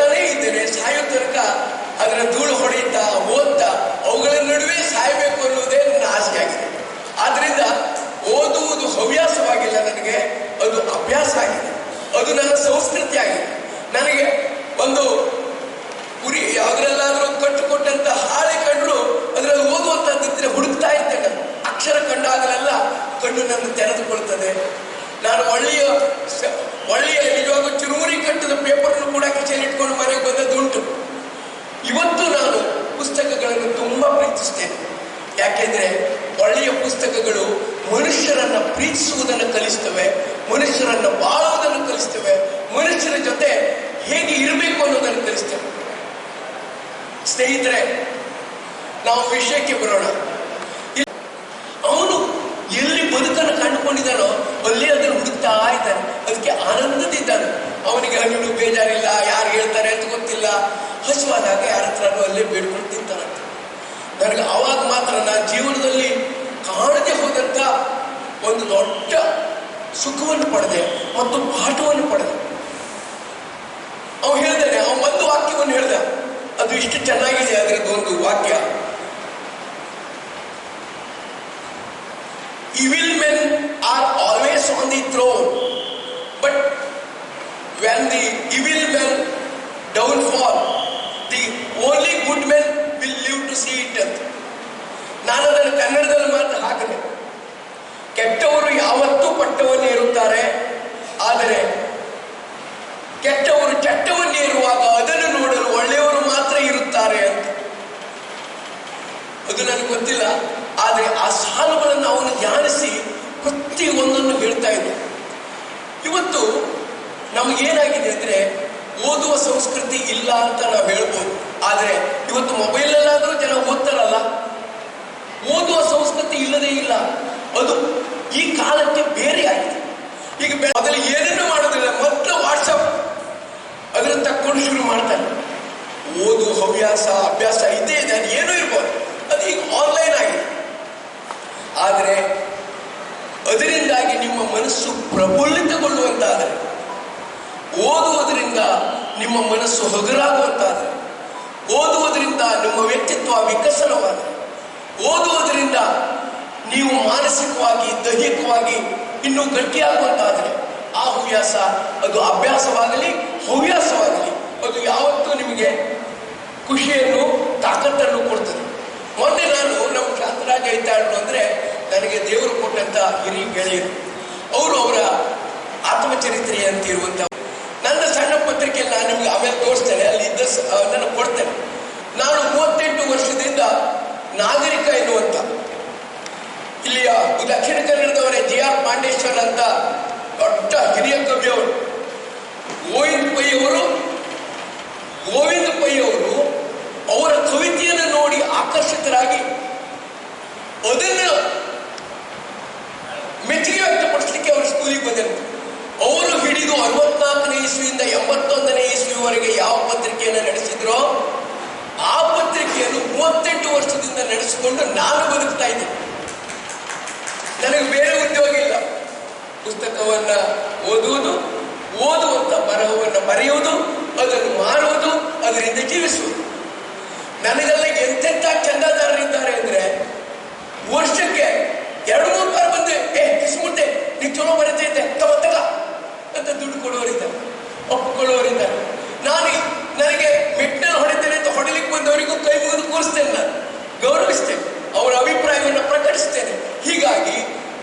ಓದ್ತಾನೇ ಇದ್ದೇನೆ. ಸಾಯೋ ತನಕ ಅದರ ಧೂಳು ಹೊಡೆಯುತ್ತಾ ಓದ್ತಾ ಅವುಗಳ ನಡುವೆ ಸಾಯಬೇಕು ಅನ್ನೋದೇ ನನ್ನ ಆಸೆಯಾಗಿದೆ ಆದ್ರಿಂದ ಓದುವುದು ಹವ್ಯಾಸವಾಗಿಲ್ಲ ನನಗೆ. ಅದು ಅಭ್ಯಾಸ ಆಗಿದೆ. ಅದು ನನ್ನ ಸಂಸ್ಕೃತಿ ಆಗಿದೆ. ನನಗೆ ಒಂದು ಗುರಿ ಯಾವುದ್ರಲ್ಲಾದ್ರೂ ಕಟ್ಟುಕೊಟ್ಟಂತ ಹಾಳೆ ಕಂಡ್ರು ಅದರಲ್ಲಿ ಓದುವಂತದ್ದಿದ್ರೆ ಹುಡುಕ್ತಾ ನಾನು. ಅಕ್ಷರ ಕಂಡಾಗಲೆಲ್ಲ ಕಣ್ಣು ನನ್ನ ತೆರೆದುಕೊಳ್ತದೆ. ನಾನು ಒಳ್ಳೆಯ ಒಳ್ಳೆಯ ನಿಜವಾಗೂ ಚುರುಮುರಿ ಕಟ್ಟದ ಪೇಪರ್ ಅನ್ನು ಕೂಡ ಕಚೇರಿ ಇಟ್ಕೊಂಡು ಮನೆಗೆ ಬಂದದ್ದುಂಟು ಇವತ್ತು ನಾನು ಪುಸ್ತಕಗಳನ್ನು ತುಂಬಾ ಪ್ರೀತಿಸ್ತೇನೆ. ಯಾಕೆಂದ್ರೆ ಒಳ್ಳೆಯ ಪುಸ್ತಕಗಳು ಮನುಷ್ಯರನ್ನ ಪ್ರೀತಿಸುವುದನ್ನು ಕಲಿಸ್ತವೆ, ಮನುಷ್ಯರನ್ನ ಬಾಳುವುದನ್ನು ಕಲಿಸ್ತವೆ, ಮನುಷ್ಯರ ಜೊತೆ ಹೇಗೆ ಇರಬೇಕು ಅನ್ನೋದನ್ನು ಕಲಿಸ್ತೇವೆ. ಸ್ನೇಹಿತರೆ, ನಾವು ವಿಷಯಕ್ಕೆ ಬರೋಣ. ಅವನು ಎಲ್ಲಿ ಬದುಕನ್ನು ಕಂಡುಕೊಂಡಿದ್ದಾನೋ ಅಲ್ಲಿ ಅದನ್ನು ಆನಂದದಿದ್ದಾನೆ ಅವನಿಗೆ ಹಣ್ಣು ಬೇಜಾರಿಲ್ಲ, ಯಾರು ಹೇಳ್ತಾರೆ ಅಂತ ಗೊತ್ತಿಲ್ಲ. ಹಸುವಾದಾಗ ಯಾರ ಹತ್ರನೂ ಅಲ್ಲೇ ಬೇಡ್ಕೊಂಡು ತಿಂತಾನಂತ ನನಗೆ ಅವಾಗ ಮಾತ್ರ ನಾನು ಜೀವನದಲ್ಲಿ ಕಾಣದೆ ಹೋದಂತ ಒಂದು ದೊಡ್ಡ ಸುಖವನ್ನು ಪಡೆದೆ ಮತ್ತು ಪಾಠವನ್ನು ಪಡೆದೆ. ಅವ ಹೇಳ್ದಾನೆ ಅವ ಒಂದು ವಾಕ್ಯವನ್ನು ಹೇಳ್ದ. ಅದು ಇಷ್ಟು ಚೆನ್ನಾಗಿದೆ ಅದರದ್ದು ಒಂದು ವಾಕ್ಯ. Evil men are always on throne. but when the evil men downfall the only good men will live to see it ಅಂತ ನಾನು ಅದನ್ನು ಕನ್ನಡದಲ್ಲಿ ಮಾತ್ರ ನಮಗೇನಾಗಿದೆ ಅಂದ್ರೆ ಓದುವ ಸಂಸ್ಕೃತಿ ಇಲ್ಲ ಅಂತ ನಾವು ಹೇಳ್ಬೋದು. ಆದರೆ ಇವತ್ತು ಮೊಬೈಲಲ್ಲಾದರೂ ಜನ ಓದ್ತಾರಲ್ಲ, ಓದುವ ಸಂಸ್ಕೃತಿ ಇಲ್ಲದೇ ಇಲ್ಲ. ಅದು ಈ ಕಾಲಕ್ಕೆ ಬೇರೆ ಆಗಿದೆ ಈಗ ಬೆ- ಮೊದಲು ಏನನ್ನೂ ಮಾಡೋದಿಲ್ಲ ಮೊದಲು ವಾಟ್ಸಪ್ ಅದರ ತಕ್ಕೊಂಡು ಶುರು ಮಾಡ್ತಾನೆ ಓದು ಹವ್ಯಾಸ ಅಭ್ಯಾಸ ಇದ್ದೇ ಇದೆ ಅದು ಏನೂ ಇರ್ಬೋದು ಅದು ಈಗ ಆನ್ಲೈನ್ ಆಗಿದೆ ಆದರೆ ಅದರಿಂದಾಗಿ ನಿಮ್ಮ ಮನಸ್ಸು ಪ್ರಫುಲ್ಲಿತಗೊಳ್ಳುವಂತಾದರೆ ಓದುವುದರಿಂದ ನಿಮ್ಮ ಮನಸ್ಸು ಹಗುರಾಗುವಂತಾದರೆ ಓದುವುದರಿಂದ ನಿಮ್ಮ ವ್ಯಕ್ತಿತ್ವ ವಿಕಸನವಾದರೆ ಓದುವುದರಿಂದ ನೀವು ಮಾನಸಿಕವಾಗಿ ದೈಹಿಕವಾಗಿ ಇನ್ನೂ ಗಟ್ಟಿಯಾಗುವಂತಾದರೆ ಆ ಹವ್ಯಾಸ ಅದು ಅಭ್ಯಾಸವಾಗಲಿ ಹವ್ಯಾಸವಾಗಲಿ ಅದು ಯಾವತ್ತೂ ನಿಮಗೆ ಖುಷಿಯನ್ನು, ತಾಕತ್ತನ್ನು ಕೊಡ್ತದೆ. ಮೊನ್ನೆ ನಾನು ನಮ್ಮ ಶಾಂತರಾಜ ಇದ್ದಾಳು ಅಂದರೆ ನನಗೆ ದೇವರು ಕೊಟ್ಟಂತ ಹಿರಿಯ ಗೆಳೆಯರು. ಅವರು ಅವರ ಆತ್ಮಚರಿತ್ರೆ ಅಂತ ಇರುವಂತ ನನ್ನ ಸಣ್ಣ ಪತ್ರಿಕೆಯಲ್ಲಿ ನಾನು ನಿಮ್ಗೆ ಆಮೇಲೆ ತೋರಿಸ್ತೇನೆ, ಅಲ್ಲಿ ಇದ್ದ ನಾನು ಕೊಡ್ತೇನೆ. ನಾನು ಮೂವತ್ತೆಂಟು ವರ್ಷದಿಂದ ನಾಗರಿಕ ಎನ್ನುವಂತ ಇಲ್ಲಿಯ ದಕ್ಷಿಣ ಕನ್ನಡದವರೇ ಜಿ ಆರ್ ಪಾಂಡೇಶ್ವರ್ ಅಂತ ದೊಡ್ಡ ಹಿರಿಯ ಕವಿಯವರು ಗೋವಿಂದ್ ಪೈ ಅವರು ಗೋವಿಂದ ಪೈ ಅವರು ಅವರ ಕವಿತೆಯನ್ನು ನೋಡಿ ಆಕರ್ಷಿತರಾಗಿ ಅದನ್ನು ಮೆಚ್ಚುಗೆ ವ್ಯಕ್ತಪಡಿಸಲಿಕ್ಕೆ ಅವರು ಸ್ಕೂಲಿಗೆ ಬಂದರು. ಅವರು ಹಿಡಿದು ಅರವತ್ನಾಲ್ಕನೇ ಇಸ್ವಿಯಿಂದ ಎಂಬತ್ತೊಂದನೇ ಇಸ್ವಿವರೆಗೆ ಯಾವ ಪತ್ರಿಕೆಯನ್ನು ನಡೆಸಿದ್ರೋ ಆ ಪತ್ರಿಕೆಯನ್ನು ಮೂವತ್ತೆಂಟು ವರ್ಷದಿಂದ ನಡೆಸಿಕೊಂಡು ನಾನು ಬದುಕ್ತಾ ಇದ್ದೇನೆ ನನಗೆ ಬೇರೆ ಉದ್ಯೋಗ ಇಲ್ಲ. ಪುಸ್ತಕವನ್ನ ಓದುವುದು ಓದುವಂತ ಬರಹವನ್ನು ಬರೆಯುವುದು ಅದನ್ನು ಮಾಡುವುದು ಅದರಿಂದ ಜೀವಿಸುವುದು. ನನಗೆಲ್ಲ ಎಂತೆಂಥ ಚಂದಾದಾರರಿದ್ದಾರೆ ಅಂದ್ರೆ ವರ್ಷಕ್ಕೆ ಎರಡು ಮೂರು ಬಾರಿ ಬಂದು ಏ ಕಿಸ್ಮುಟ್ಟೆ ನೀ ಚಲೋ ಬರೀತೈತೆ ತಗೋ ತಗ ಅಂತ ದುಡ್ಡು ಕೊಡುವವರಿದ್ದಾರೆ ಒಪ್ಪಿಕೊಳ್ಳುವವರಿದ್ದಾರೆ ನಾನು ನನಗೆ ಮೆಟ್ಟಲ್ಲಿ ಹೊಡಿತೇನೆ ಅಂತ ಹೊಡಿಲಿಕ್ಕೆ ಬಂದವರಿಗೂ ಕೈ ಮುಗಿದು ಕೂರಿಸ್ತೇನೆ ನಾನು ಗೌರವಿಸ್ತೇನೆ ಅವರ ಅಭಿಪ್ರಾಯವನ್ನು ಪ್ರಕಟಿಸ್ತೇನೆ ಹೀಗಾಗಿ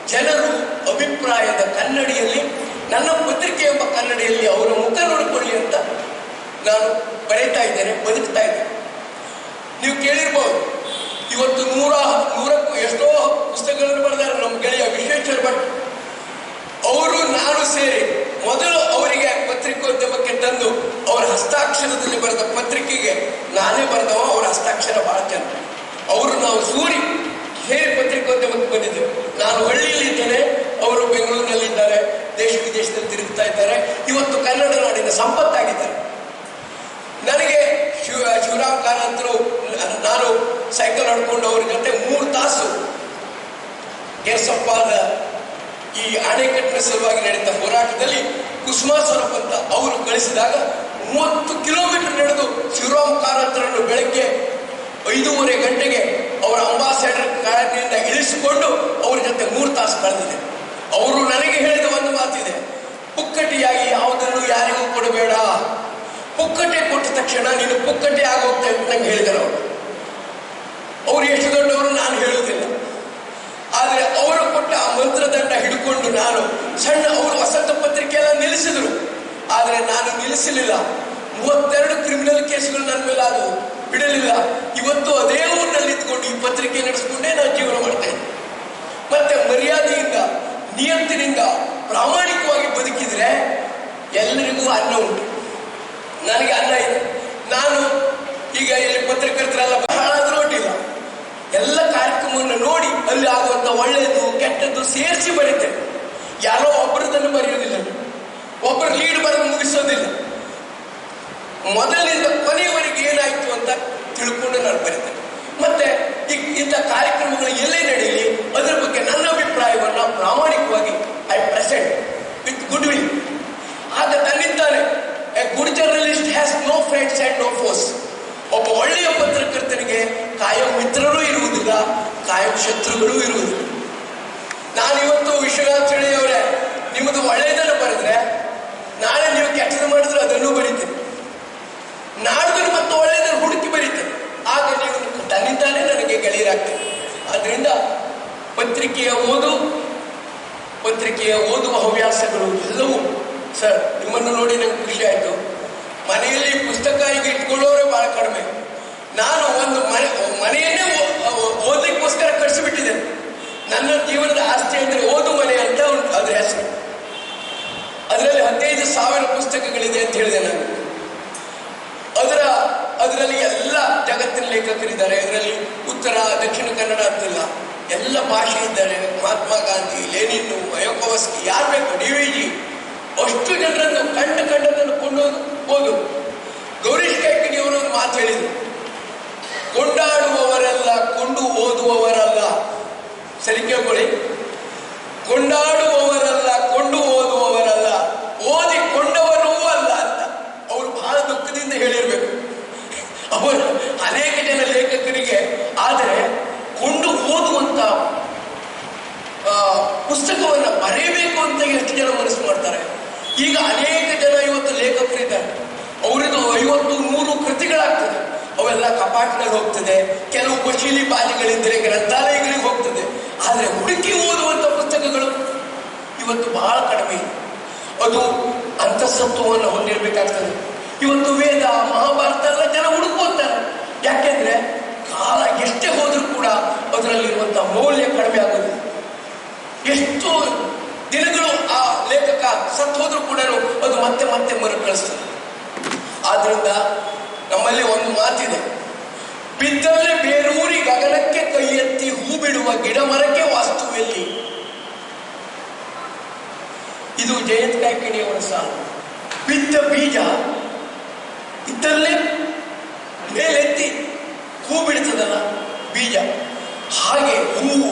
ಜನರು ಅಭಿಪ್ರಾಯದ ಕನ್ನಡಿಯಲ್ಲಿ ನನ್ನ ಪತ್ರಿಕೆ ಎಂಬ ಕನ್ನಡಿಯಲ್ಲಿ ಅವರ ಮುಖ ನೋಡಿಕೊಳ್ಳಿ ಅಂತ ನಾನು ಬರೀತಾ ಇದ್ದೇನೆ ಬದುಕ್ತಾ ಇದ್ದೇನೆ ನೀವು ಕೇಳಿರ್ಬೋದು ಇವತ್ತು ನೂರ ನೂರಕ್ಕೂ ಎಷ್ಟೋ ಪುಸ್ತಕಗಳನ್ನು ಗೆಳೆಯ ವಿಶ್ವೇಶ್ವರ ಭಟ್ ಅವರು ನಾನು ಸೇರಿ ಮೊದಲು ಅವರಿಗೆ ಪತ್ರಿಕೋದ್ಯಮಕ್ಕೆ ತಂದು ಅವರ ಹಸ್ತಾಕ್ಷರದಲ್ಲಿ ಬರೆದ ಪತ್ರಿಕೆಗೆ ನಾನೇ ಬರೆದವ, ಅವರ ಹಸ್ತಾಕ್ಷರ ಬಹಳ ಚೆಂದ. ಅವರು ನಾವು ಸೂರಿ ಸೇರಿ ಪತ್ರಿಕೋದ್ಯಮಕ್ಕೆ ಬಂದಿದ್ದೇವೆ ನಾನು ಹಳ್ಳಿಯಲ್ಲಿ ಇದ್ದೇನೆ, ಅವರು ಬೆಂಗಳೂರಿನಲ್ಲಿ ಇದ್ದಾರೆ, ದೇಶ ವಿದೇಶದಲ್ಲಿ ತಿರುಗ್ತಾ ಇದ್ದಾರೆ. ಇವತ್ತು ಕನ್ನಡ ನಾಡಿನ ಸಂಪತ್ತಾಗಿದ್ದಾರೆ. ನನಗೆ ಶಿವ ಶಿವರಾಮ್ ಕಾರಂತರು ನಾನು ಸೈಕಲ್ ಹೊಡ್ಕೊಂಡು ಅವ್ರ ಜೊತೆ ಮೂರು ತಾಸು ಕೆರಸಪ್ಪಾದ ಈ ಅಣೆಕಟ್ಟಿನ ಸಲುವಾಗಿ ನಡೆದ ಹೋರಾಟದಲ್ಲಿ ಕುಸುಮಾ ಸ್ವರೂಪ್ ಅಂತ ಅವರು ಕಳಿಸಿದಾಗ ಮೂವತ್ತು ಕಿಲೋಮೀಟರ್ ನಡೆದು ಶಿವರಾಮ್ ಕಾರಂತರನ್ನು ಬೆಳಗ್ಗೆ ಐದೂವರೆ ಗಂಟೆಗೆ ಅವರ ಅಂಬಾಸಡರ್ ಕಾರಣದಿಂದ ಇಳಿಸಿಕೊಂಡು ಅವರ ಜೊತೆ ಮೂರು ತಾಸು ಕಳೆದಿದೆ. ಅವರು ನನಗೆ ಹೇಳಿದ ಒಂದು ಮಾತಿದೆ, ಪುಕ್ಕಟಿಯಾಗಿ ಯಾವುದನ್ನು ಯಾರಿಗೂ ಕೊಡಬೇಡ. ಪುಕ್ಕಟೆ ಕೊಟ್ಟ ತಕ್ಷಣ ನೀನು ಪುಕ್ಕಟ್ಟೆ ಆಗೋಗ್ತೇವೆ ಅಂತ ನಂಗೆ ಹೇಳಿದರು ಅವರು. ಅವರು ಎಷ್ಟು ದೊಡ್ಡವರು ನಾನು ಹೇಳುವುದಿಲ್ಲ. ಆದರೆ ಅವರು ಕೊಟ್ಟ ಆ ಮಂತ್ರದಂಡ ಹಿಡ್ಕೊಂಡು ನಾನು ಸಣ್ಣ ಅವರು ವಸಂತ ಪತ್ರಿಕೆ ಎಲ್ಲ ನಿಲ್ಲಿಸಿದ್ರು. ಆದರೆ ನಾನು ನಿಲ್ಲಿಸಲಿಲ್ಲ. ಮೂವತ್ತೆರಡು ಕ್ರಿಮಿನಲ್ ಕೇಸ್ಗಳು ನನ್ನ ಮೇಲೆ ಅದು ಬಿಡಲಿಲ್ಲ. ಇವತ್ತು ಅದೇ ಊರಿನಲ್ಲಿ ಇದ್ಕೊಂಡು ಈ ಪತ್ರಿಕೆ ನಡೆಸಿಕೊಂಡೇ ನಾನು ಜೀವನ ಮಾಡ್ತಾ ಇದ್ದೆ. ಮತ್ತೆ ಮರ್ಯಾದೆಯಿಂದ, ನಿಯತ್ತಿನಿಂದ, ಪ್ರಾಮಾಣಿಕವಾಗಿ ಬದುಕಿದ್ರೆ ಎಲ್ಲರಿಗೂ ಅನ್ನ ಉಂಟು. ನನಗೆ ಅನ್ನ ಇದೆ. ನಾನು ಈಗ ಇಲ್ಲಿ ಪತ್ರಕರ್ತರೆಲ್ಲ ಎಲ್ಲ ಕಾರ್ಯಕ್ರಮವನ್ನು ನೋಡಿ ಅಲ್ಲಿ ಆಗುವಂತ ಒಳ್ಳೆಯದು, ಕೆಟ್ಟದ್ದು ಸೇರಿಸಿ ಬರೀತೇವೆ ಯಾರೋ ಒಬ್ಬರದನ್ನು ಬರೆಯೋದಿಲ್ಲ ಒಬ್ಬರು ಲೀಡ್ ಬರೆದು ಮುಗಿಸೋದಿಲ್ಲ. ಮೊದಲಿನಿಂದ ಕೊನೆಯವರೆಗೆ ಏನಾಯಿತು ಅಂತ ತಿಳ್ಕೊಂಡು ನಾನು ಬರೀತೇನೆ ಮತ್ತೆ ಈ ಇಂಥ ಕಾರ್ಯಕ್ರಮಗಳು ಎಲ್ಲೇ ನಡೆಯಲಿ ಅದರ ಬಗ್ಗೆ ನನ್ನ ಅಭಿಪ್ರಾಯವನ್ನು ಪ್ರಾಮಾಣಿಕವಾಗಿ I present with good will ಆಗ ತನ್ನಿಂದಾನೆ a good journalist has no friends and no force ಒಬ್ಬ ಒಳ್ಳೆಯ ಪತ್ರಕರ್ತನಿಗೆ ಕಾಯಂ ಮಿತ್ರರೂ ಇರುವುದಿಲ್ಲ ಕಾಯಂ ಶತ್ರುಗಳೂ ಇರುವುದಿಲ್ಲ ನಾನು ಇವತ್ತು ವಿಶ್ವನಾಥ್ ಚಳಿ ಅವರೇ ನಿಮ್ಮದು ಒಳ್ಳೆಯದನ್ನು ಬರೆದ್ರೆ ನಾಳೆ ನೀವು ಕೆಟ್ಟದ್ದು ಮಾಡಿದ್ರೆ ಅದನ್ನು ಬರೀತೀನಿ ನಾಡ್ದು ಮತ್ತೆ ಒಳ್ಳೆಯದನ್ನು ಹುಡುಕಿ ಬರೀತೇನೆ ಆಗ ನೀವು ತನ್ನಿಂದಾನೇ ನನಗೆ ಗೆಳೆಯರಾಗ್ತೇನೆ ಆದ್ರಿಂದ ಪತ್ರಿಕೆಯ ಓದು, ಪತ್ರಿಕೆಯ ಓದುವ ಹವ್ಯಾಸಗಳು ಎಲ್ಲವೂ ಸರ್, ನಿಮ್ಮನ್ನು ನೋಡಿ ನಂಗೆ ಖುಷಿ ಆಯಿತು. ಮನೆಯಲ್ಲಿ ಪುಸ್ತಕ ಈಗ ಇಟ್ಕೊಳ್ಳೋರೆ ಭಾಳ ಕಡಿಮೆ. ನಾನು ಒಂದು ಮನೆ, ಮನೆಯನ್ನೇ ಓದಲಿಕ್ಕೋಸ್ಕರ ಕಳಿಸಿಬಿಟ್ಟಿದ್ದೇನೆ ನನ್ನ ಜೀವನದ ಆಸ್ತಿ ಅಂದರೆ ಓದು ಮನೆ ಅಂತ ಉಂಟು ಅದರ ಹೆಸರು. ಅದರಲ್ಲಿ ಹದಿನೈದು ಸಾವಿರ ಪುಸ್ತಕಗಳಿದೆ ಅಂತ ಹೇಳಿದೆ ನಾನು. ಅದರ, ಅದರಲ್ಲಿ ಎಲ್ಲ ಜಗತ್ತಿನ ಲೇಖಕರಿದ್ದಾರೆ. ಅದರಲ್ಲಿ ಉತ್ತರ, ದಕ್ಷಿಣ ಕನ್ನಡ ಅಂತಿಲ್ಲ. ಎಲ್ಲ ಭಾಷೆ ಇದ್ದಾರೆ ಮಹಾತ್ಮ ಗಾಂಧಿ, ಲೇನಿನ್ ವಯೋಕೋವಸ್ಕಿ ಯಾರು ಬೇಕು? D V G. ಅಷ್ಟು ಜನರನ್ನು ಕಂಡು ಕಂಡದನ್ನು ಕೊಂಡು ಹೋದು. ಗೌರೀಶ್ ಕೈಕಿಣಿ ಅವರೊಂದು ಮಾತು ಹೇಳಿದರು ಕೊಂಡಾಡುವವರೆಲ್ಲ ಕೊಂಡು ಓದುವವರಲ್ಲ ಸರಿ ಕೇಳ್ಕೊಳ್ಳಿ. ಕೊಂಡಾಡುವವರಲ್ಲ ಕೊಂಡು ಓದುವವರಲ್ಲ ಓದಿಕೊಂಡವರೂ ಅಲ್ಲ ಅಂತ ಅವರು ಬಹಳ ದುಃಖದಿಂದ ಹೇಳಿರ್ಬೇಕು ಅವರು ಅನೇಕ ಜನ ಲೇಖಕರಿಗೆ ಆದರೆ ಕೊಂಡು ಓದುವಂತ ಆ, ಪುಸ್ತಕವನ್ನ ಬರೆಯಬೇಕು ಅಂತ ಎಷ್ಟು ಜನ ಮನಸ್ಸು ಮಾಡ್ತಾರೆ. ಈಗ ಅನೇಕ ಜನ ಇವತ್ತು ಲೇಖಕರಿದ್ದಾರೆ. ಅವರಿಗೂ ಐವತ್ತು ನೂರು ಕೃತಿಗಳಾಗ್ತದೆ. ಅವೆಲ್ಲ ಕಪಾಟಿನಲ್ಲಿ ಹೋಗ್ತದೆ. ಕೆಲವು ಬಶೀಲಿ ಬಾಲಿಗಳಿದ್ದರೆ ಗ್ರಂಥಾಲಯಗಳಿಗೆ ಹೋಗ್ತದೆ. ಆದರೆ ಹುಡುಕಿ ಓದುವಂತ ಪುಸ್ತಕಗಳು ಇವತ್ತು ಬಹಳ ಕಡಿಮೆ. ಅದು ಅಂತಸತ್ವವನ್ನು ಹೊಂದಿರಬೇಕಾಗ್ತದೆ. ಇವತ್ತು ವೇದ, ಮಹಾಭಾರತ ಎಲ್ಲ ಜನ ಹುಡುಕೋತಾರೆ ಯಾಕೆಂದ್ರೆ ಕಾಲ ಎಷ್ಟೇ ಹೋದರೂ ಕೂಡ ಅದರಲ್ಲಿರುವಂತಹ ಮೌಲ್ಯ ಕಡಿಮೆ ಆಗೋದಿಲ್ಲ. ಎಷ್ಟು ದಿನಗಳು ಸತ್ತು ಹೋದ್ರೂ ಕೂಡ ಅದು ಮತ್ತೆ ಮತ್ತೆ ಮರುಕಳಿಸ್ತದೆ ಆದ್ರಿಂದ ನಮ್ಮಲ್ಲಿ ಒಂದು ಮಾತಿದೆ. ಬಿದ್ದಲ್ಲೇ ಬೇರೂರಿ ಗಗನಕ್ಕೆ ಕೈ ಎತ್ತಿ ಹೂ ಬಿಡುವ ಗಿಡ ಮರಕ್ಕೆ ವಾಸ್ತುವೆಲ್ಲಿ. ಇದು ಜಯಂತ್ ಕಾಯ್ಕಿಣಿಯವರ ಸಾಲು. ಬಿದ್ದ ಬೀಜ ಇದ್ದಲ್ಲೇ ಮೇಲೆತ್ತಿ ಹೂ ಬಿಡ್ತದಲ್ಲ ಬೀಜ. ಹಾಗೆ ಹೂವು,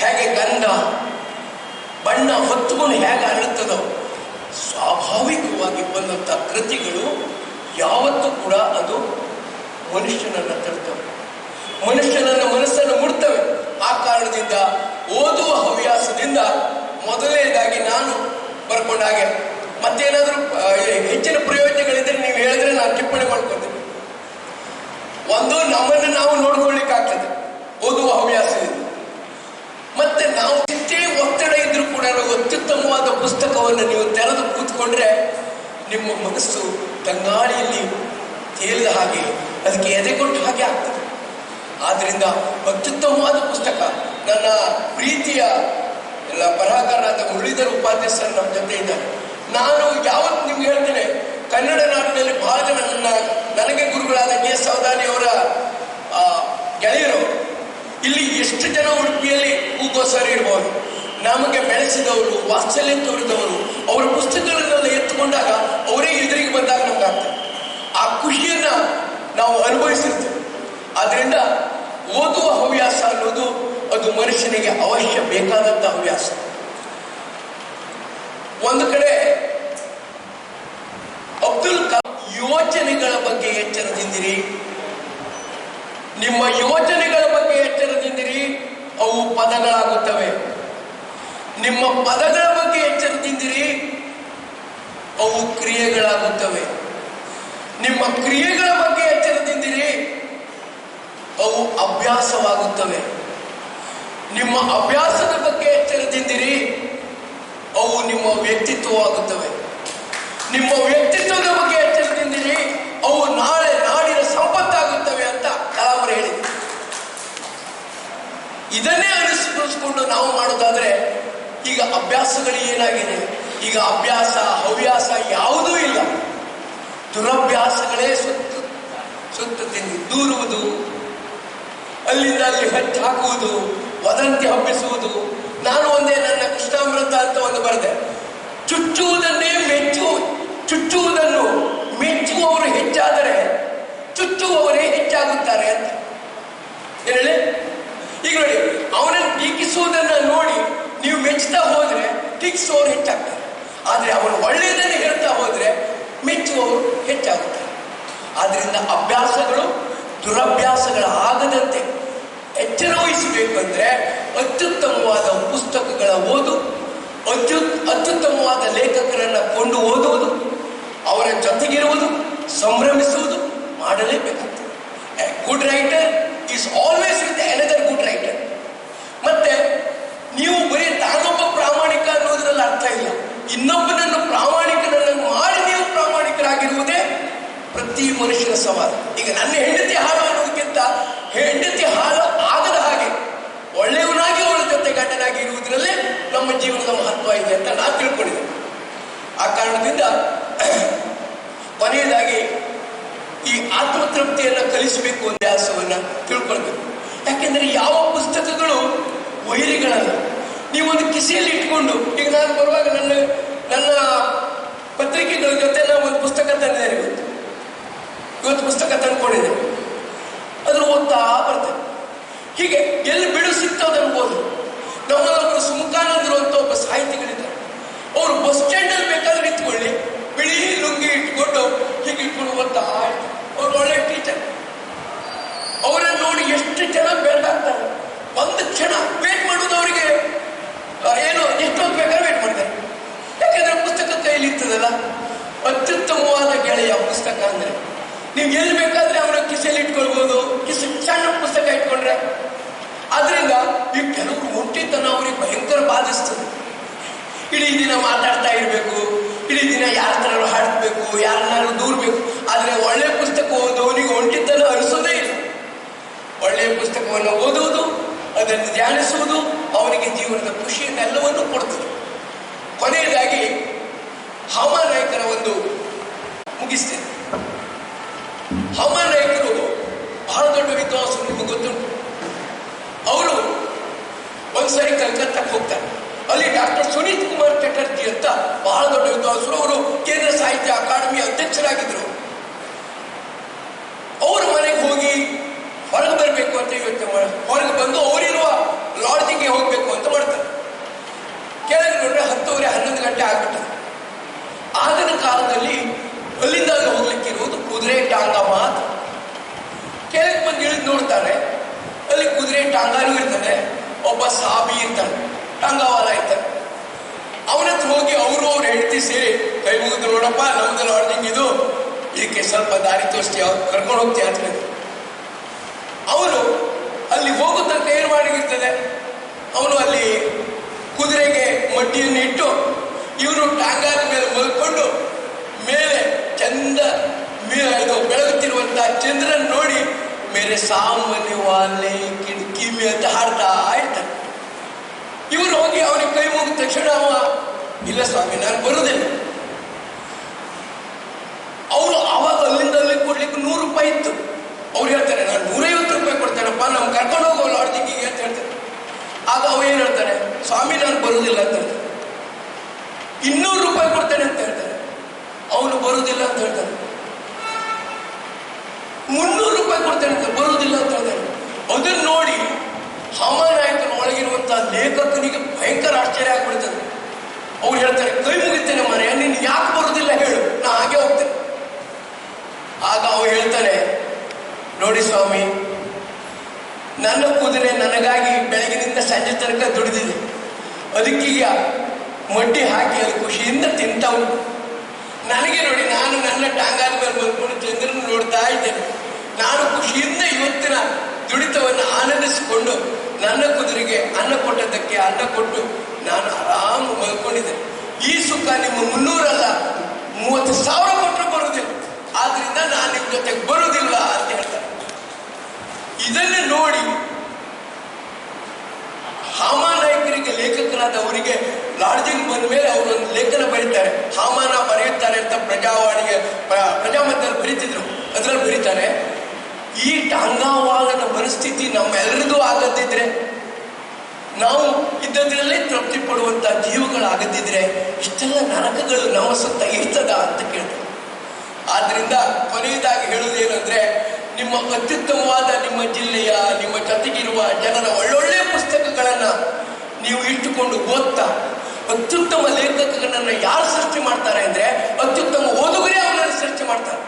ಹೇಗೆ ಗಂಧ ಬಣ್ಣ ಹೊತ್ತುಕೊಂಡು ಹೇಗೆ ಅರಳುತ್ತದೋ ಸ್ವಾಭಾವಿಕವಾಗಿ ಬಂದಂಥ ಕೃತಿಗಳು ಯಾವತ್ತೂ ಕೂಡ ಅದು ಮನುಷ್ಯನನ್ನ ತರ್ತವೆ. ಮನುಷ್ಯನನ್ನ ಮನಸ್ಸನ್ನು ಮುಡ್ತವೆ ಆ ಕಾರಣದಿಂದ ಓದುವ ಹವ್ಯಾಸದಿಂದ ಮೊದಲನೇದಾಗಿ ನಾನು ಬರ್ಕೊಂಡ ಹಾಗೆ. ಮತ್ತೇನಾದರೂ ಹೆಚ್ಚಿನ ಪ್ರಯೋಜನಗಳಿದ್ರೆ ನೀವು ಹೇಳಿದ್ರೆ ನಾನು ಟಿಪ್ಪಣಿ ಮಾಡ್ಕೊತೀನಿ. ಒಂದು, ನಮ್ಮನ್ನು ನಾವು ನೋಡ್ಕೊಳ್ಳಿಕ್ಕಾಗ್ತದೆ ಓದುವ ಹವ್ಯಾಸದಿಂದ. ಮತ್ತೆ ನಾವು ಒತ್ತಡ ಇದ್ರೂ ಕೂಡ ಅತ್ಯುತ್ತಮವಾದ ಪುಸ್ತಕವನ್ನು ನೀವು ತೆರೆದು ಕೂತ್ಕೊಂಡ್ರೆ ನಿಮ್ಮ ಮನಸ್ಸು ತಂಗಾಳಿಯಲ್ಲಿ ತೇಲಿದ ಹಾಗೆ, ಅದಕ್ಕೆ ಎದೆ ಕೊಟ್ಟ ಹಾಗೆ ಆಗ್ತದೆ. ಆದ್ರಿಂದ ಅತ್ಯುತ್ತಮವಾದ ಪುಸ್ತಕ, ನನ್ನ ಪ್ರೀತಿಯ ಎಲ್ಲ ಬರಹಗಾರರಾದ ಮುರಳೀಧರ ಉಪಾಧ್ಯಾಯ ನಮ್ಮ ಜೊತೆ ಇದ್ದಾರೆ. ನಾನು ಯಾವತ್ತು ನಿಮ್ಗೆ ಹೇಳ್ತೇನೆ, ಕನ್ನಡ ನಾಡಿನಲ್ಲಿ ಬಹಳ ಜನ ನನ್ನ, ನನಗೆ ಗುರುಗಳಾದ ಕೆ ಸೌದಾನಿ ಅವರ ಗೆಳೆಯರು. ಇಲ್ಲಿ ಎಷ್ಟು ಜನ ಉಡುಪಿಯಲ್ಲಿ ಹೂಗೋಸರು ಇರ್ಬೋದು. ನಮಗೆ ಬೆಳೆಸಿದವರು, ವಾತ್ಸಲ್ಯ ತೋರಿದವರು, ಅವರ ಪುಸ್ತಕಗಳನ್ನೆಲ್ಲ ಎತ್ತುಕೊಂಡಾಗ ಅವರೇ ಎದುರಿಗೆ ಬಂದಾಗ ನಮ್ಗೆ ಆಗ್ತದೆ ಆ ಖುಷಿಯನ್ನ ನಾವು ಅನುಭವಿಸಿರ್ತೇವೆ. ಆದ್ರಿಂದ ಓದುವ ಹವ್ಯಾಸ ಅನ್ನೋದು ಅದು ಮನುಷ್ಯನಿಗೆ ಅವಶ್ಯ ಬೇಕಾದಂತ ಹವ್ಯಾಸ. ಒಂದು ಕಡೆ ಅಬ್ದುಲ್ ಕಲಾಂ ಯೋಚನೆಗಳ ಬಗ್ಗೆ ಎಚ್ಚರದಿಂದಿರಿ. ನಿಮ್ಮ ಯೋಚನೆಗಳ ಬಗ್ಗೆ ಎಚ್ಚರದಿಂದಿರಿ. ಅವು ಪದಗಳಾಗುತ್ತವೆ. ನಿಮ್ಮ ಪದಗಳ ಬಗ್ಗೆ ಎಚ್ಚರದಿಂದಿರಿ ಅವು ಕ್ರಿಯೆಗಳಾಗುತ್ತವೆ. ನಿಮ್ಮ ಕ್ರಿಯೆಗಳ ಬಗ್ಗೆ ಎಚ್ಚರದಿಂದಿರಿ ಅವು ಅಭ್ಯಾಸವಾಗುತ್ತವೆ. ನಿಮ್ಮ ಅಭ್ಯಾಸದ ಬಗ್ಗೆ ಎಚ್ಚರದಿಂದಿರಿ ಅವು ನಿಮ್ಮ ವ್ಯಕ್ತಿತ್ವವಾಗುತ್ತವೆ. ನಿಮ್ಮ ವ್ಯಕ್ತಿತ್ವದ ಬಗ್ಗೆ ಎಚ್ಚರದಿಂದಿರಿ ಅವು ನಾಳೆ ನಾಡಿನ ಸಂಪತ್ತಾಗುತ್ತವೆ ಅಂತ ಕಲಾವರು ಹೇಳಿದ್ರು. ಇದನ್ನೇ ಅನುಸರಿಸಿಕೊಂಡು ನಾವು ಮಾಡೋದಾದ್ರೆ ಅಭ್ಯಾಸಗಳು ಏನಾಗಿದೆ? ಈಗ ಅಭ್ಯಾಸ, ಹವ್ಯಾಸ ಯಾವುದೂ ಇಲ್ಲ. ದುರಭ್ಯಾಸಗಳೇ ಸುತ್ತು. ಸುತ್ತು ತಿಂದು ದೂರುವುದು. ಅಲ್ಲಿಂದ ಅಲ್ಲಿ ಹೆಚ್ಚು ಹಾಕುವುದು, ವದಂತಿ ಹಬ್ಬಿಸುವುದು. ನಾನು ಒಂದೇ ನನ್ನ ಕೃಷ್ಣಾಮೃತ ಅಂತ ಒಂದು ಬರೆದೆ. ಚುಚ್ಚುವುದನ್ನೇ ಮೆಚ್ಚು, ಚುಚ್ಚುವುದನ್ನು ಮೆಚ್ಚುವವರು ಹೆಚ್ಚಾದರೆ ಚುಚ್ಚುವವರೇ ಹೆಚ್ಚಾಗುತ್ತಾರೆ ಅಂತ ಏನ್ ಹೇಳಿ ಈಗ ನೋಡಿ ಅವನನ್ನು ಟೀಕಿಸುವುದನ್ನ ನೋಡಿ ನೀವು ಮೆಚ್ಚುತ್ತಾ ಹೋದ್ರೆ ಟೀಕಿಸುವವರು ಹೆಚ್ಚಾಗ್ತಾರೆ. ಆದರೆ ಅವನು ಒಳ್ಳೆಯದನ್ನು ಹೇಳ್ತಾ ಹೋದರೆ ಮೆಚ್ಚುವವರು ಹೆಚ್ಚಾಗುತ್ತಾರೆ. ಆದ್ದರಿಂದ ಅಭ್ಯಾಸಗಳು ದುರಭ್ಯಾಸಗಳು ಆಗದಂತೆ ಎಚ್ಚರ ವಹಿಸಬೇಕು ಅಂದ್ರೆ ಅತ್ಯುತ್ತಮವಾದ ಪುಸ್ತಕಗಳ ಓದು, ಅತ್ಯು, ಅತ್ಯುತ್ತಮವಾದ ಲೇಖಕರನ್ನು ಕೊಂಡು ಓದುವುದು, ಅವರ ಜೊತೆಗಿರುವುದು, ಸಂಭ್ರಮಿಸುವುದು ಮಾಡಲೇಬೇಕಾಗ್ತದೆ. Good writer is always with another good writer ಮತ್ತೆ ನೀವು ಬರೀ ತಾನೊಬ್ಬ ಪ್ರಾಮಾಣಿಕ ಅನ್ನೋದ್ರಲ್ಲಿ ಅರ್ಥ ಇಲ್ಲ ಇನ್ನೊಬ್ಬನನ್ನು ಪ್ರಾಮಾಣಿಕನನ್ನು ಮಾಡಿ ನೀವು ಪ್ರಾಮಾಣಿಕರಾಗಿರುವುದೇ ಪ್ರತಿ ಮನುಷ್ಯನ ಸವಾಲು. ಈಗ ನನ್ನ ಹೆಂಡತಿ ಹಾಲು ಅನ್ನೋದಕ್ಕಿಂತ ಹೆಂಡತಿ ಹಾಳು ಆಗದ ಹಾಗೆ ಒಳ್ಳೆಯವನಾಗಿ ಅವಳ ಜೊತೆ ಗಂಡನಾಗಿ ಇರುವುದರಲ್ಲೇ ನಮ್ಮ ಜೀವನದ ಮಹತ್ವ ಇದೆ ಅಂತ ನಾನು ತಿಳ್ಕೊಂಡಿದ್ದೆ. ಆ ಕಾರಣದಿಂದ ಕೊನೆಯದಾಗಿ ಈ ಆತ್ಮತೃಪ್ತಿಯನ್ನು ಕಲಿಸಬೇಕು ಅಭ್ಯಾಸವನ್ನ ತಿಳ್ಕೊಳ್ಬೇಕು. ಯಾಕೆಂದರೆ ಯಾವ ಪುಸ್ತಕಗಳು ವೈರಿಗಳಲ್ಲ. ನೀವು ಒಂದು ಕಿಸೆಯಲ್ಲಿ ಇಟ್ಕೊಂಡು, ಈಗ ನಾನು ಬರುವಾಗ ನನ್ನ ನನ್ನ ಪತ್ರಿಕೆಗಳ ಜೊತೆ ನಾವು ಒಂದು ಪುಸ್ತಕ ತಂದಿದ್ದೇನೆ ಇವತ್ತು. ಇವತ್ತು ಪುಸ್ತಕ ತಂದ್ಕೊಂಡಿದ್ದೆ ಅದ್ರ ಓದ್ತಾ ಬರ್ತೇನೆ. ಹೀಗೆ ಎಲ್ಲಿ ಬಿಡು ಸಿಗ್ತಾವ ಅನ್ಬೋದು. ನಮ್ಮಲ್ಲೊಬ್ಬರು ಸುಮುಖಾನಂದರು ಅಂತ ಒಬ್ಬ ಸಾಹಿತಿಗಳಿದ್ದಾರೆ. ಅವರು ಬಸ್ ಸ್ಟ್ಯಾಂಡ್ ಅಲ್ಲಿ ಬೇಕಾದ್ರೆ ನಿಂತ್ಕೊಳ್ಳಿ. ಬಿಳಿ ಲುಂಗಿ ಇಟ್ಕೊಂಡು ಹೀಗೆ ಇಟ್ಕೊಂಡು ಓದ್ತಾ. ಅವ್ರು ಒಳ್ಳೆ ಟೀಚರ್. ಅವರನ್ನು ನೋಡಿ ಎಷ್ಟು ಜನ ಬೇಕಾಗ್ತಾರೆ ಒಂದು ಕ್ಷಣ ವೇಟ್ ಮಾಡೋದು ಅವರಿಗೆ ಏನು, ಎಷ್ಟೊತ್ತು ಬೇಕಾದ್ರೆ ವೇಟ್ ಮಾಡ್ತಾರೆ. ಯಾಕೆಂದ್ರೆ ಪುಸ್ತಕ ಕೈಲಿ ಇರ್ತದಲ್ಲ ಅತ್ಯುತ್ತಮವಾದ ಗೆಳೆಯ ಪುಸ್ತಕ ಅಂದ್ರೆ ನೀವು ಎಲ್ಲಿ ಬೇಕಾದ್ರೆ ಅವರ ಕಿಸೆಯಲ್ಲಿ ಇಟ್ಕೊಳ್ಬಹುದು ಕಿಸೆ, ಸಣ್ಣ ಪುಸ್ತಕ ಇಟ್ಕೊಂಡ್ರೆ. ಅದರಿಂದ ಈ ಕೆಲವರು ಒಂಟಿತನ ಅವ್ರಿಗೆ ಭಯಂಕರ ಬಾಧಿಸ್ತದೆ. ಇಡೀ ದಿನ ಮಾತಾಡ್ತಾ ಇರಬೇಕು. ಇಡೀ ದಿನ ಯಾರ ಥರ ಹಾಡಬೇಕು, ಯಾರನ್ನಾದ್ರೂ ದೂರಬೇಕು. ಆದರೆ ಒಳ್ಳೆ ಪುಸ್ತಕ ಓದುವವನಿಗೆ ಒಂಟಿತನ ಅನಿಸೋದೇ ಇಲ್ಲ. ಒಳ್ಳೆಯ ಪುಸ್ತಕವನ್ನು ಓದುವುದು, ಅದನ್ನು ಧ್ಯಾನಿಸುವುದು, ಅವನಿಗೆ ಜೀವನದ ಖುಷಿಯನ್ನೆಲ್ಲವನ್ನು ಕೊಡ್ತದೆ. ಕೊನೆಯದಾಗಿ ಹವಾನಾಯಕರ ಒಂದು ಮುಗಿಸ್ತೇನೆ ಹಾಮಾನಾಯಕರು ಬಹಳ ದೊಡ್ಡ ವಿದ್ವಾಂಸರು ನಿಮಗೆ ಗೊತ್ತುಂಟು ಅವರು ಒಂದ್ಸರಿ ಕಲ್ಕತ್ತಾಕ್ಕೆ ಹೋಗ್ತಾರೆ ಅಲ್ಲಿ ಡಾಕ್ಟರ್ ಸುನೀತ್ ಕುಮಾರ್ ಚಟರ್ಜಿ ಅಂತ ಬಹಳ ದೊಡ್ಡ ವಿದ್ವಾಂಸರು ಅವರು ಕೇಂದ್ರ ಸಾಹಿತ್ಯ ಅಕಾಡೆಮಿ ಅಧ್ಯಕ್ಷರಾಗಿದ್ದರು ಅವ್ರ ಮನೆಗೆ ಹೋಗಿ ಹೊರಗೆ ಬರಬೇಕು ಅಂತ ಯೋಚನೆ ಮಾಡಿ ಹೊರಗೆ ಬಂದು ಅವರಿರುವ ಲಾಡ್ಜಿಗೆ ಹೋಗ್ಬೇಕು ಅಂತ ಮಾಡ್ತಾರೆ ಕೆಳಗೆ ನೋಡ್ರೆ ಹತ್ತುವರೆ ಹನ್ನೊಂದು ಗಂಟೆ ಆಗ್ಬಿಟ್ಟದೆ ಆಗಿನ ಕಾಲದಲ್ಲಿ ಅಲ್ಲಿಂದ ಅಲ್ಲಿ ಹೋಗ್ಲಿಕ್ಕೆ ಇರುವುದು ಕುದುರೆ ಟಾಂಗ ಮಾತ್ರ ಕೆಳಗೆ ಬಂದು ಇಳಿದು ನೋಡ್ತಾರೆ ಅಲ್ಲಿ ಕುದುರೆ ಟಾಂಗಾನು ಇರ್ತದೆ, ಒಬ್ಬ ಸಾಬಿ ಇರ್ತಾನೆ ಟಾಂಗಾವಾಲ ಇರ್ತಾನೆ. ಅವನ ಹತ್ರ ಹೋಗಿ ಅವರು ಅವ್ರು ಹೆಂಡತಿ ಸೇರಿ, ಕೈ ಮುಗಿದು ನೋಡಪ್ಪ, ನಮ್ದು ಲಾಡ್ಜಿಂಗ್ ಇದು. ಇದಕ್ಕೆ ಸ್ವಲ್ಪ ದಾರಿ ತೋರಿಸ್ತೀಯ ಕರ್ಕೊಂಡು ಹೋಗ್ತೀಯ ಅಂತ ಅವರು ಅಲ್ಲಿ ಹೋಗೋ ತನಕ ಏನು ಮಾಡಿರ್ತದೆ? ಅವನು ಅಲ್ಲಿ ಕುದುರೆಗೆ ಮಡ್ಡಿಯನ್ನು ಇಟ್ಟು, ಇವರು ಟಾಂಗಾದ ಮೇಲೆ ಮಲ್ಕೊಂಡು, ಮೇಲೆ ಚಂದ ಇದು ಬೆಳಗುತ್ತಿರುವಂತಹ ಚಂದ್ರನ್ ನೋಡಿ ಮೇಲೆ ಸಾಮಾನ್ಯ ಅಂತ ಹಾಡ್ತಾ ಇರ್ತಾನೆ ಇವರು ಹೋಗಿ ಅವನಿಗೆ ಕೈ ಮುಗಿದ ತಕ್ಷಣ ಅವ ಇಲ್ಲ ಸ್ವಾಮಿ, ನಾನು ಬರುವುದಿಲ್ಲ ಅವರು ಅವಾಗ ಅಲ್ಲಿಂದ ಅಲ್ಲಿ ಕೊಡ್ಲಿಕ್ಕೆ ನೂರು ರೂಪಾಯಿ ಇತ್ತು. ಅವ್ರು ಹೇಳ್ತಾರೆ, ನಾನು ನೂರೈವತ್ತು ರೂಪಾಯಿ ಕೊಡ್ತೇನಪ್ಪ ನಾವು ಕರ್ಕೊಂಡು ಹೋಗೋ ಲಾಡ್ಜಿಂಗಿಗೆ ಅಂತ ಹೇಳ್ತಾರೆ. ಆಗ ಅವ ಏನ್ ಹೇಳ್ತಾರೆ, ಸ್ವಾಮಿ, ನಾನು ಬರುವುದಿಲ್ಲ ಅಂತ ಹೇಳ್ತಾರೆ. ಇನ್ನೂರು ರೂಪಾಯಿ ಕೊಡ್ತೇನೆ ಅಂತ ಹೇಳ್ತಾರೆ. ಅವನು ಬರುವುದಿಲ್ಲ ಅಂತ ಹೇಳ್ತಾನೆ. ಮುನ್ನೂರು ರೂಪಾಯಿ ಕೊಡ್ತೇನೆ ಅಂತ ಬರುವುದಿಲ್ಲ ಅಂತ ಹೇಳ್ತಾರೆ ಅದನ್ನ ನೋಡಿ ಹಾಮಾನಾಯಕನ ಒಳಗಿರುವಂತಹ ಲೇಖಕನಿಗೆ ಭಯಂಕರ ಆಶ್ಚರ್ಯ ಆಗ್ಬಿಡ್ತದೆ. ಅವ್ರು ಹೇಳ್ತಾರೆ ಕೈ ಮುಗಿತೇನೆ ಮನೆ ನೀನು ಯಾಕೆ ಬರುವುದಿಲ್ಲ ಹೇಳು, ನಾ ಹಾಗೆ ಹೋಗ್ತೇನೆ. ಸ್ವಾಮಿ, ನನ್ನ ಕುದುರೆ ನನಗಾಗಿ ಬೆಳಗಿನಿಂದ ಸಂಜೆ ತನಕ ದುಡಿದಿದೆ. ಅದಕ್ಕೀಗ ಮಡ್ಡಿ ಹಾಕಿ ಅದು ಖುಷಿಯಿಂದ ತಿಂತಾ ಉಂಟು. ನನಗೆ ನೋಡಿ, ನಾನು ನನ್ನ ಟಾಂಗಾದ ಮೇಲೆ ಬಂದ್ಕೊಂಡು ಚಂದ್ರನ ನೋಡ್ತಾ ಇದ್ದೇನೆ. ನಾನು ಖುಷಿಯಿಂದ ಇವತ್ತಿನ ದುಡಿತವನ್ನು ಆನಂದಿಸಿಕೊಂಡು ನನ್ನ ಕುದುರೆಗೆ ಅನ್ನ ಕೊಟ್ಟದ್ದಕ್ಕೆ ಅನ್ನ ಕೊಟ್ಟು ನಾನು ಆರಾಮ ಮಲ್ಕೊಂಡಿದ್ದೆ. ಈ ಸುಖ ನಿಮ್ಮ ಮುನ್ನೂರಲ್ಲ, ಮೂವತ್ತು ಸಾವಿರ ಕೊಟ್ಟರು ಬರುವುದಿಲ್ಲ. ಆದ್ರಿಂದ ನಾನು ನಿಮ್ಮ ಜೊತೆಗೆ ಬರುವುದಿಲ್ಲ ಅಂತ ಹೇಳ್ತಾರೆ. ಇದನ್ನು ನೋಡಿ ಹಾಮಾನಾಯಕರಿಗೆ ಲೇಖಕರಾದ ಅವರಿಗೆ ಲಾಡ್ಜಿಂಗ್ ಬಂದ ಮೇಲೆ ಅವರು ಒಂದು ಲೇಖನ ಬರೀತಾರೆ. ಹಾಮಾನ ಬರೆಯುತ್ತಾರೆ ಅಂತ ಪ್ರಜಾವಾಣಿಗೆ, ಪ್ರ- ಪ್ರಜಾಮತದಲ್ಲಿ ಬರೀತಿದ್ರು. ಅದರಲ್ಲಿ ಬರೀತಾರೆ ಈ ಟಾಂಗಾವಾಲನ ಪರಿಸ್ಥಿತಿ ನಮ್ಮೆಲ್ಲರಿಗೂ ಆಗದಿದ್ರೆ, ನಾವು ಇದ್ದದ್ರಲ್ಲೇ ತೃಪ್ತಿ ಪಡುವಂತ ಜೀವಗಳಾಗದಿದ್ರೆ ಇಷ್ಟೆಲ್ಲ ನರಕಗಳು ನಮ್ಮ ಸುತ್ತ ಇರ್ತದ ಅಂತ ಕೇಳ್ತಾರೆ. ಆದ್ರಿಂದ ಕೊನೆಯದಾಗಿ ಹೇಳುವುದೇನೆಂದ್ರೆ, ನಿಮ್ಮ ಅತ್ಯುತ್ತಮವಾದ ನಿಮ್ಮ ಜಿಲ್ಲೆಯ, ನಿಮ್ಮ ಜೊತೆಗಿರುವ ಜನರ ಒಳ್ಳೊಳ್ಳೆ ಪುಸ್ತಕಗಳನ್ನ ನೀವು ಇಟ್ಟುಕೊಂಡು ಓದ್ತಾ, ಅತ್ಯುತ್ತಮ ಲೇಖಕಗಳನ್ನ ಯಾರು ಸೃಷ್ಟಿ ಮಾಡ್ತಾರೆ ಅಂದ್ರೆ, ಅತ್ಯುತ್ತಮ ಓದುಗರೇ ಅವನನ್ನು ಸೃಷ್ಟಿ ಮಾಡ್ತಾರೆ.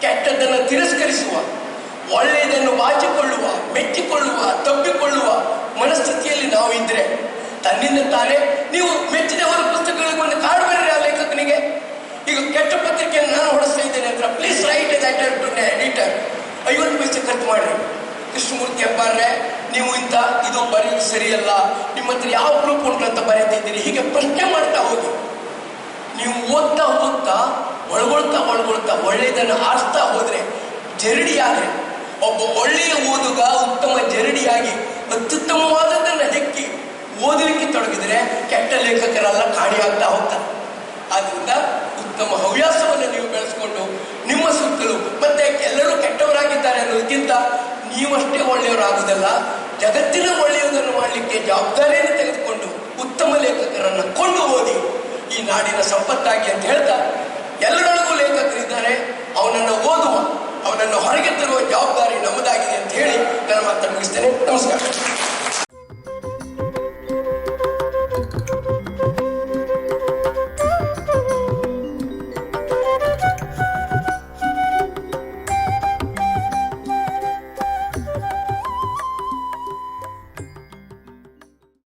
ಕೆಟ್ಟದ್ದನ್ನು ತಿರಸ್ಕರಿಸುವ ಒಳ್ಳೆಯದನ್ನು ಬಾಚಿಕೊಳ್ಳುವ, ಮೆಚ್ಚಿಕೊಳ್ಳುವ, ತಪ್ಪಿಕೊಳ್ಳುವ ಮನಸ್ಥಿತಿಯಲ್ಲಿ ನಾವು ಇದ್ರೆ ತನ್ನಿಂದ ತಾನೇ ನೀವು ಮೆಚ್ಚಿದವರ ಕಾರ್ಡ್ ಬರೀರಿ ಆ ಲೇಖಕನಿಗೆ. ಈಗ ಕೆಟ್ಟ ಪತ್ರಿಕೆಯನ್ನು ನಾನು ಹೊಡಿಸ್ತಾ ಇದ್ದೇನೆ ಅಂತ please write letter to editor ಐವತ್ತು ಪೈಸೆ ಖರ್ಚು ಮಾಡಿ ಕೃಷ್ಣಮೂರ್ತಿ ಅಪ್ಪಾರ್ರೆ, ನೀವು ಇಂಥ ಇದು ಬರೆಯೋದು ಸರಿಯಲ್ಲ. ನಿಮ್ಮ ಹತ್ರ ಯಾವ ಗ್ರೂಪ್ ಉಂಟು ಅಂತ ಬರೀತಿದ್ದೀರಿ ಹೀಗೆ ಪ್ರಶ್ನೆ ಮಾಡ್ತಾ ಹೋಗಿ. ನೀವು ಓದ್ತಾ ಓದ್ತಾ, ಒಳಗೊಳ್ತಾ ಒಳಗೊಳ್ತಾ ಒಳ್ಳೆಯದನ್ನು ಆರಿಸ್ತಾ ಹೋದ್ರೆ ಜರಡಿಯಾದ್ರೆ ಒಬ್ಬ ಒಳ್ಳೆಯ ಓದುಗ ಉತ್ತಮ ಜರಡಿಯಾಗಿ ಅತ್ಯುತ್ತಮವಾದದ್ದನ್ನು ಹೆಕ್ಕಿ ಓದಲಿಕ್ಕೆ ತೊಡಗಿದರೆ ಕೆಟ್ಟ ಲೇಖಕರೆಲ್ಲ ಆಗ್ತಾ ಹೋಗ್ತಾರೆ. ಆದ್ದರಿಂದ ಉತ್ತಮ ಹವ್ಯಾಸವನ್ನು ನೀವು ಬೆಳೆಸ್ಕೊಂಡು ನಿಮ್ಮ ಸುತ್ತಲೂ ಮತ್ತೆ ಎಲ್ಲರೂ ಕೆಟ್ಟವರಾಗಿದ್ದಾರೆ ಅನ್ನೋದಕ್ಕಿಂತ ನೀವಷ್ಟೇ ಒಳ್ಳೆಯವರಾಗುವುದಲ್ಲ, ಜಗತ್ತಿನ ಒಳ್ಳೆಯದನ್ನು ಮಾಡಲಿಕ್ಕೆ ಜವಾಬ್ದಾರಿಯನ್ನು ತೆಗೆದುಕೊಂಡು ಉತ್ತಮ ಲೇಖಕರನ್ನು ಕೊಂಡು ಓದಿ ಈ ನಾಡಿನ ಸಂಪತ್ತಾಗಿ ಅಂತ ಹೇಳ್ತಾ ಹೊರಗೆ ತರುವ ಜವಾಬ್ದಾರಿ ನಮ್ಮದಾಗಿದೆ ಅಂತ ಹೇಳಿ ನನ್ನ ಮಾತನ್ನು ಮುಗಿಸ್ತೇನೆ. ನಮಸ್ಕಾರ.